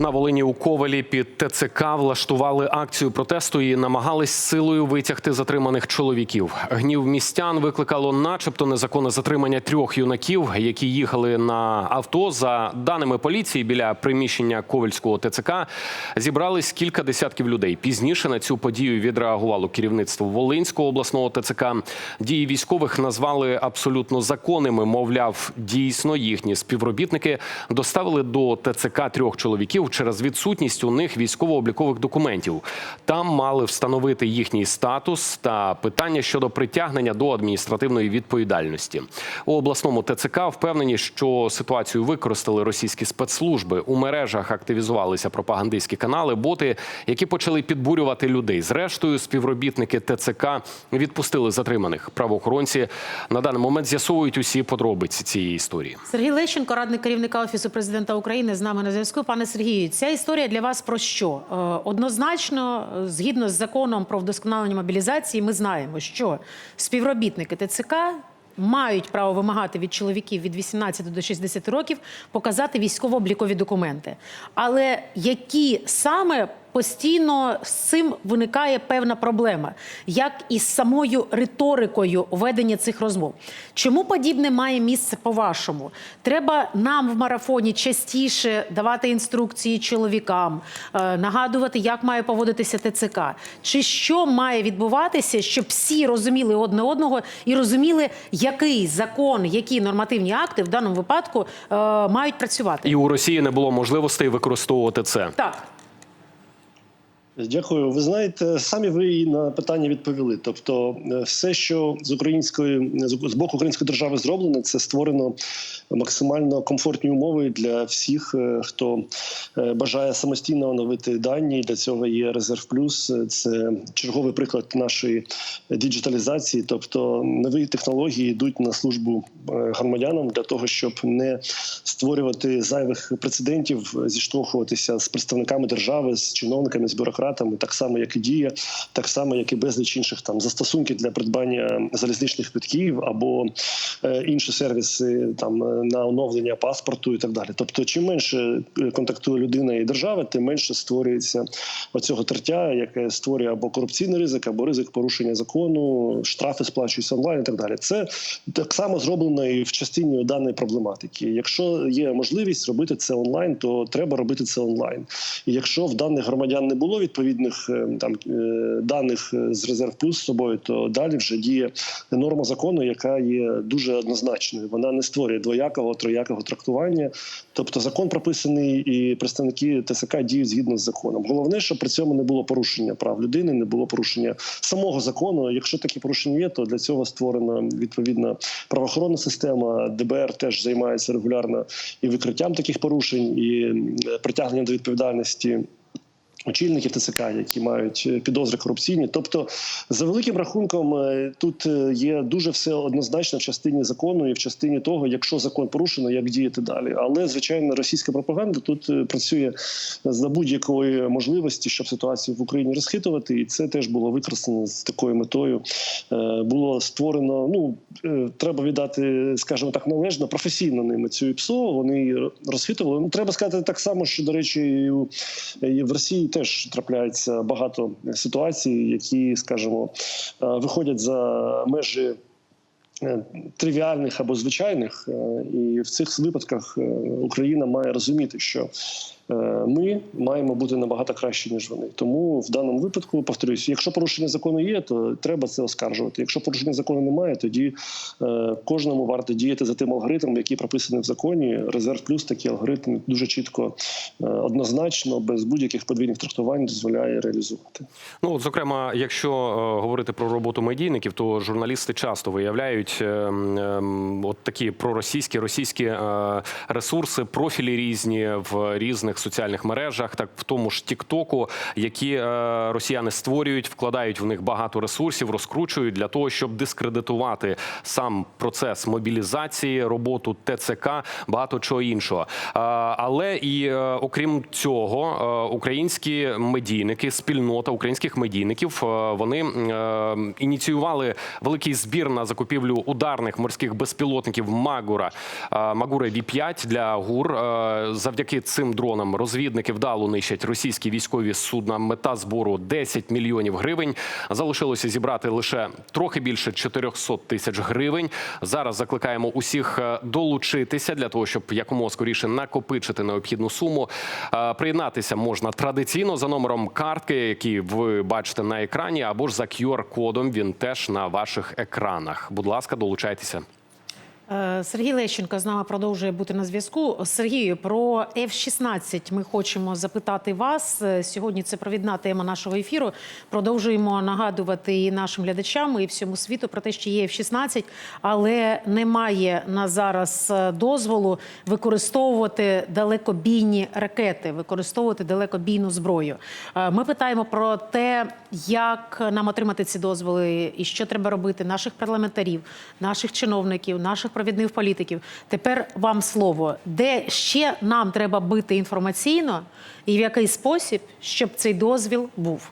На Волині у Ковалі під ТЦК влаштували акцію протесту і намагались силою витягти затриманих чоловіків. Гнів містян викликало, начебто, незаконне затримання трьох юнаків, які їхали на авто. За даними поліції, біля приміщення Ковальського ТЦК зібрались кілька десятків людей. Пізніше на цю подію відреагувало керівництво Волинського обласного ТЦК. Дії військових назвали абсолютно законними. Мовляв, дійсно їхні співробітники доставили до ТЦК трьох чоловіків через відсутність у них військово-облікових документів. Там мали встановити їхній статус та питання щодо притягнення до адміністративної відповідальності. У обласному ТЦК впевнені, що ситуацію використали російські спецслужби. У мережах активізувалися пропагандистські канали, боти, які почали підбурювати людей. Зрештою, співробітники ТЦК відпустили затриманих. Правоохоронці на даний момент з'ясовують усі подробиці цієї історії. Сергій Лещенко, радник керівника офісу президента України, з нами на зв'язку. Пане Сергію, ця історія для вас про що? Е, Однозначно, е, згідно з законом про вдосконалення мобілізації, ми знаємо, що співробітники ТЦК мають право вимагати від чоловіків від 18 до 60 років показати військово-облікові документи. Але які саме постійно з цим виникає певна проблема, як і з самою риторикою ведення цих розмов. Чому подібне має місце по-вашому? Треба нам в марафоні частіше давати інструкції чоловікам, е, нагадувати, як має поводитися ТЦК. Чи що має відбуватися, щоб всі розуміли одне одного і розуміли, який закон, які нормативні акти в даному випадку е, мають працювати? І у Росії не було можливостей використовувати це. Так. Дякую. Ви знаєте, самі ви на питання відповіли. Тобто, е, все, що з української з боку української держави зроблено, це створено максимально комфортні умови для всіх, е, хто е, бажає самостійно оновити дані. Для цього є резерв плюс. Це черговий приклад нашої діджиталізації. Тобто, нові технології йдуть на службу громадянам для того, щоб не створювати зайвих прецедентів, зіштовхуватися з представниками держави, з чиновниками, з бюрократами, так само як і дія, так само як і безліч інших там застосунків для придбання залізничних квитків або е, інші сервіси там е, на оновлення паспорту і так далі. Тобто, чим менше контактує людина і держава, тим менше створюється оцього тертя, яке створює або корупційний ризик, або ризик порушення закону, штрафи сплачуються онлайн і так далі. Це так само зроблено і в частині даної проблематики. Якщо є можливість робити це онлайн, то треба робити це онлайн. І якщо в даних громадян не було відповідних е, там е, даних з резерв плюс з собою, то далі вже діє норма закону, яка є дуже однозначною. Вона не створює двоякого троякого трактування. Тобто закон прописаний, і представники ТСК діють згідно з законом. Головне, щоб при цьому не було порушення прав людини, не було порушення самого закону. Якщо такі порушення є, то для цього створена відповідна правоохоронна система. ДБР теж займається регулярно і викриттям таких порушень, і притягненням до відповідальності. Очільники ТЦК, які мають підозри корупційні, тобто за великим рахунком, тут є дуже все однозначно в частині закону і в частині того, якщо закон порушено, як діяти далі. Але звичайно, російська пропаганда тут працює за будь-якої можливості, щоб ситуацію в Україні розхитувати, і це теж було використано з такою метою. Було створено. Ну треба віддати, скажімо так, належно професійно ними цю ІПСО. Вони розхитували. Ну треба сказати так само, що до речі, і в Росії теж трапляється багато ситуацій, які, скажімо, виходять за межі. Тривіальних або звичайних, і в цих випадках Україна має розуміти, що ми маємо бути набагато краще ніж вони. Тому в даному випадку повторюсь, якщо порушення закону є, то треба це оскаржувати. Якщо порушення закону немає, тоді кожному варто діяти за тим алгоритмом, який прописаний в законі. Резерв плюс такий алгоритм дуже чітко, однозначно, без будь-яких подвійних трактувань дозволяє реалізувати. Ну от, зокрема, якщо е, говорити про роботу медійників, то журналісти часто виявляють е, е, от такі проросійські російські е, ресурси, профілі різні в різних соціальних мережах, так в тому ж Тіктоку, які е, росіяни створюють, вкладають в них багато ресурсів, розкручують для того, щоб дискредитувати сам процес мобілізації, роботу ТЦК, багато чого іншого. Е, але і е, окрім цього, українські медійники, спільнота українських медійників, вони ініціювали великий збір на закупівлю ударних морських безпілотників Магура Магура Ві 5 для ГУР. Завдяки цим дронам даним, розвідники вдало нищать російські військові судна. Мета збору 10 мільйонів гривень. Залишилося зібрати лише трохи більше 400 тисяч гривень. Зараз закликаємо усіх е, долучитися для того, щоб якомога скоріше накопичити необхідну суму. Е, Приєднатися можна традиційно за номером картки, який ви бачите на екрані, або ж за QR-кодом. Він теж на ваших екранах. Будь ласка, долучайтеся. Е, Сергій Лещенко з нами продовжує бути на зв'язку. Сергію, про F-16 ми хочемо запитати вас. Е, Сьогодні це провідна тема нашого ефіру. Продовжуємо нагадувати і нашим глядачам, і всьому світу про те, що є F-16, але немає на зараз е, дозволу використовувати далекобійні ракети, використовувати далекобійну зброю. Ми питаємо про те, як нам отримати ці дозволи і що треба робити наших парламентарів, наших чиновників, наших провідних політиків. Тепер вам слово, де ще нам треба бити інформаційно і в який спосіб, щоб цей дозвіл був.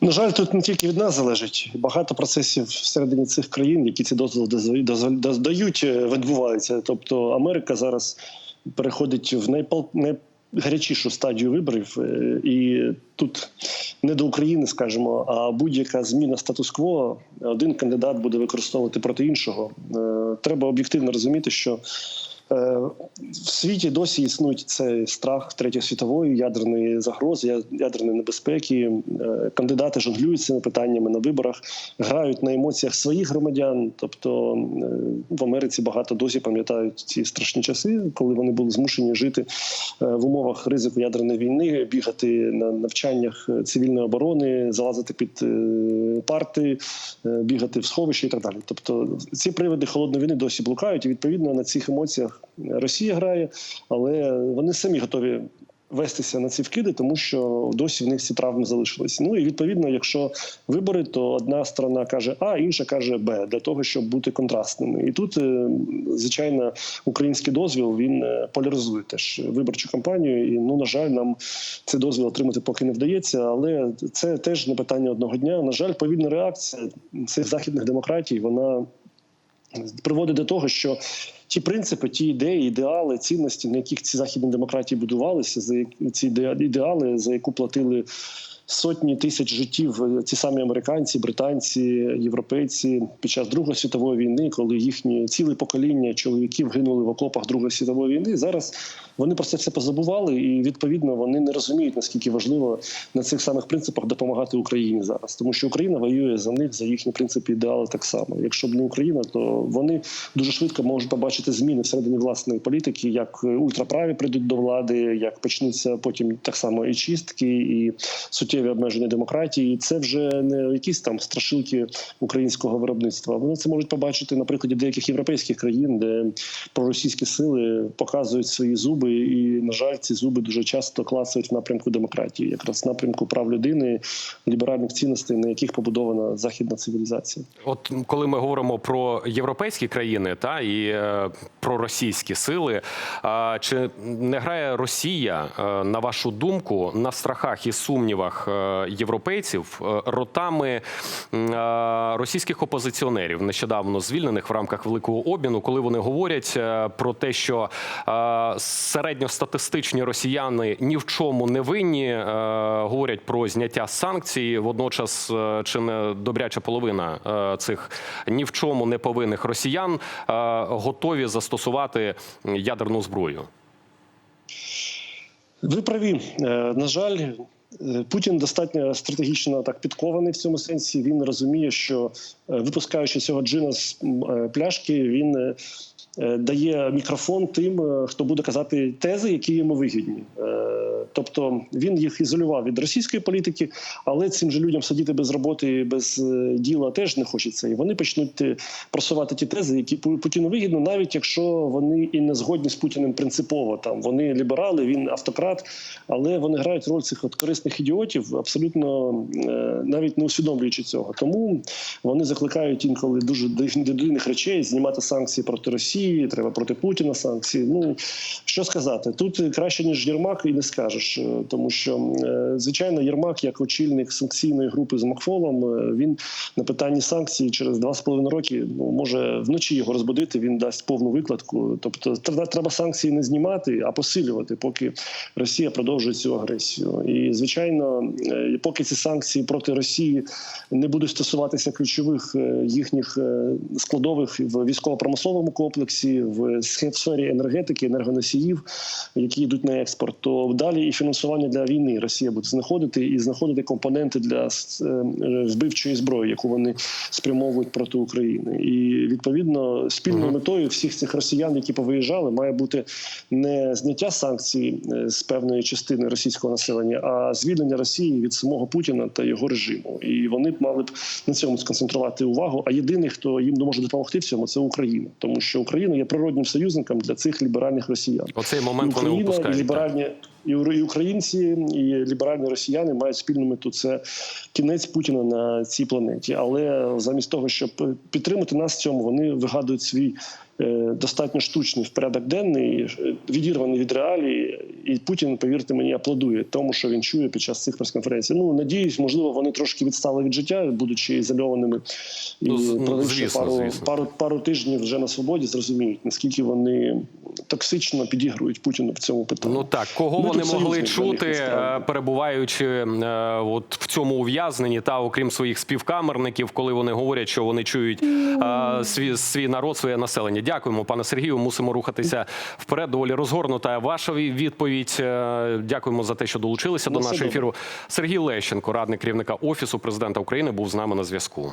На жаль, тут не тільки від нас залежить. Багато процесів всередині цих країн, які ці дозволи дають, е, відбуваються. Тобто Америка зараз переходить в найпал... найгарячішу стадію виборів, е, і тут не до України, скажімо, а будь-яка зміна статус-кво один кандидат буде використовувати проти іншого. Е, Треба об'єктивно розуміти, що В світі досі існує цей страх третьої світової ядерної загрози, ядерної небезпеки. Е, Кандидати жонглюють цими питаннями на виборах, грають на емоціях своїх громадян. Тобто е, в Америці багато досі пам'ятають ці страшні часи, коли вони були змушені жити е, в умовах ризику ядерної війни, бігати на навчаннях е, цивільної оборони, залазити під е, парти, е, бігати в сховищі і так далі. Тобто ці приводи холодної війни досі блукають, і відповідно на цих емоціях Росія грає, але вони самі готові. Вестися на ці вкиди, тому що досі в них ці травми залишились. Ну і відповідно, якщо вибори, то одна сторона каже А, інша каже Б, для того, щоб бути контрастними. І тут, е, звичайно, український дозвіл він е, поляризує теж виборчу кампанію. І ну на жаль, нам цей дозвіл отримати поки не вдається. Але це теж не питання одного дня. На жаль, повільна реакція цих західних демократій вона приводить до того, що ті принципи, ті ідеї, ідеали, цінності, на яких ці західні демократії будувалися, за ці іде- ідеали, за яку платили. Сотні тисяч життів е, ці самі американці, британці, європейці під час Другої світової війни, коли їхні ціле покоління чоловіків гинули в окопах Другої світової війни. Зараз вони про це все позабували, і відповідно вони не розуміють наскільки важливо на цих самих принципах допомагати Україні зараз, тому що Україна воює за них за їхні принципи ідеали так само. Якщо б не Україна, то вони дуже швидко можуть побачити зміни всередині власної політики, як ультраправі прийдуть до влади, як почнуться потім так само і чистки, і суттєві обмеження демократії. Це вже не якісь там страшилки українського виробництва. Вони це можуть побачити на прикладі деяких європейських країн, де проросійські сили показують свої зуби, і на жаль, ці зуби дуже часто клацають в напрямку демократії, якраз в напрямку прав людини, ліберальних цінностей, на яких побудована західна цивілізація. От коли ми говоримо про європейські країни та і е, про російські сили, чи не грає Росія, е, на вашу думку, на страхах і сумнівах е, європейців ротами російських опозиціонерів, нещодавно звільнених в рамках великого обміну, коли вони говорять про те, що середньостатистичні росіяни ні в чому не винні, е, говорять про зняття санкцій. Водночас, е, чи не добряча половина е, цих ні в чому не повинних росіян готові застосувати ядерну зброю. Ви праві. На жаль, Путін достатньо стратегічно так підкований в цьому сенсі. Він розуміє, що випускаючи цього джина з пляшки, він дає мікрофон тим, е, хто буде казати тези, які йому вигідні. Е, Тобто він їх ізолював від російської політики, але цим же людям сидіти без роботи, без е, діла теж не хочеться. І вони почнуть е, просувати ті тези, які Путіну вигідно, навіть якщо вони і не згодні з Путіним принципово. Там вони ліберали, він автократ, але вони грають роль цих от корисних ідіотів, абсолютно е, навіть не усвідомлюючи цього. Тому вони закликають інколи дуже див- дивних речей знімати санкції проти Росії, треба проти Путіна санкції. Ну що сказати, тут краще ніж Єрмак і не скажеш. е, тому що е, звичайно Єрмак, як очільник санкційної групи з Макфолом, е, він на питанні санкцій через два з половиною роки ну може вночі його розбудити. Він дасть повну викладку. Тобто, треба, санкції не знімати, а посилювати, поки Росія продовжує цю агресію. І звичайно, поки ці санкції проти Росії не будуть стосуватися ключових їхніх складових в військово-промисловому комплексі, в сфері енергетики, енергоносіїв, які йдуть на експорт, то далі і фінансування для війни Росія буде знаходити і знаходити компоненти для е, вбивчої зброї, яку вони спрямовують проти України. І відповідно спільною метою всіх цих росіян, які повиїжджали, має бути не зняття санкцій е, з певної частини російського населення, а звільнення Росії від самого Путіна та його режиму. І вони б мали б на цьому сконцентрувати увагу. А єдиний, хто їм може допомогти в цьому, це Україна, тому що Україна є природним союзником для цих ліберальних росіян. Оцей момент і Україна і упускають. і ліберальні і і українці, і ліберальні росіяни мають спільну мету. Це кінець Путіна на цій планеті. Але замість того, щоб підтримати нас в цьому, вони вигадують свій достатньо штучний в порядок денний, е, відірваний від реалії. І Путін, повірте мені, аплодує тому, що він чує під час цих прес-конференцій. Ну надіюсь, можливо, вони трошки відстали від життя, будучи ізольованими і Ну, ну, провівши звісно, пару, звісно. пару пару тижнів вже на свободі, зрозуміють наскільки вони токсично підігрують Путіну в цьому питанні. Ну так, кого Ми вони могли союзник них, чути, е, перебуваючи е, от в цьому ув'язненні, та окрім своїх співкамерників, коли вони говорять, що вони чують е, свій, свій народ, своє населення. Дякуємо, пане Сергію. Мусимо рухатися вперед. Доволі розгорнута ваша відповідь. Е, Дякуємо за те, що долучилися Ну, до нашого ефіру. Сергій Лещенко, радник керівника офісу президента України, був з нами на зв'язку.